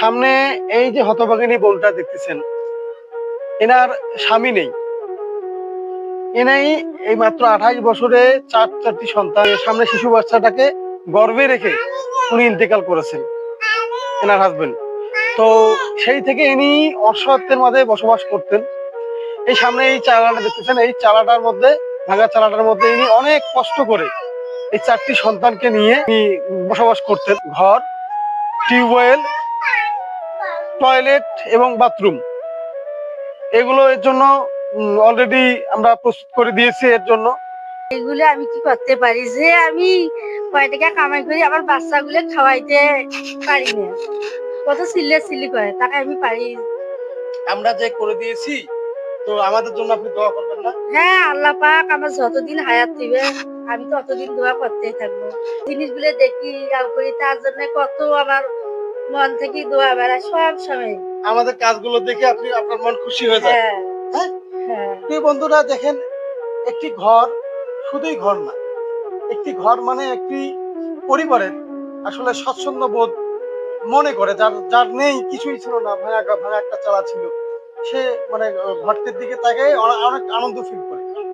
সামনে এই যে হতভাগিনী বোনটা দেখতেছেন, এনার স্বামী নেই। এনাই এই মাত্র আঠাইশ বছরে চার চারটি সন্তান সামনে শিশু বাচ্চাটাকে গর্বে রেখে উনি ইন্তেকাল করেছেন, এনার হাজবেন্ড তো সেই থেকে ইনি অসহায়ত্বের মাঝে বসবাস করতেন। এই সামনে এই চালাটা দেখতেছেন, এই চালাটার মধ্যে, ভাঙা চালাটার মধ্যে ইনি অনেক কষ্ট করে এই চারটি সন্তানকে নিয়ে বসবাস করতেন। ঘর, টিউবওয়েল টয়লেট এবং বাথরুম। এগুলো এর জন্য অলরেডি আমরা প্রস্তুত করে দিয়েছি এর জন্য। এগুলো আমি কি করতে পারি? যে আমি কয় টাকা কামাই করি আমার বাচ্চাগুলো খাওয়াইতে পারি না। কত সিল্লে সিল্লি করে তাকে আমি পারি। আমরা যে করে দিয়েছি তো আমাদের জন্য আপনি দোয়া করবেন না? হ্যাঁ আল্লাহ পাক আমার যতদিন হায়াত দিবে আমি ততদিন দোয়া করতেই থাকব। জিনিসগুলো দেখি আর করি তার জন্য কত আমার মন থেকে দোয়া বেড়ায় সব সময়। আমাদের কাজগুলো দেখে আপনি আপনার মন খুশি হয়ে যায়। হ্যাঁ। হ্যাঁ? হ্যাঁ। প্রিয় বন্ধুরা দেখেন একটি ঘর শুধুই ঘর না একটি ঘর মানে একটি পরিবারের আসলে স্বচ্ছন্দ বোধ মনে করে। যার যার নেই কিছুই ছিল না ভাঙা ভাঙা একটা চালা ছিল। সে মানে ঘরটির দিকে তাকে অনেক আনন্দ ফিল করে।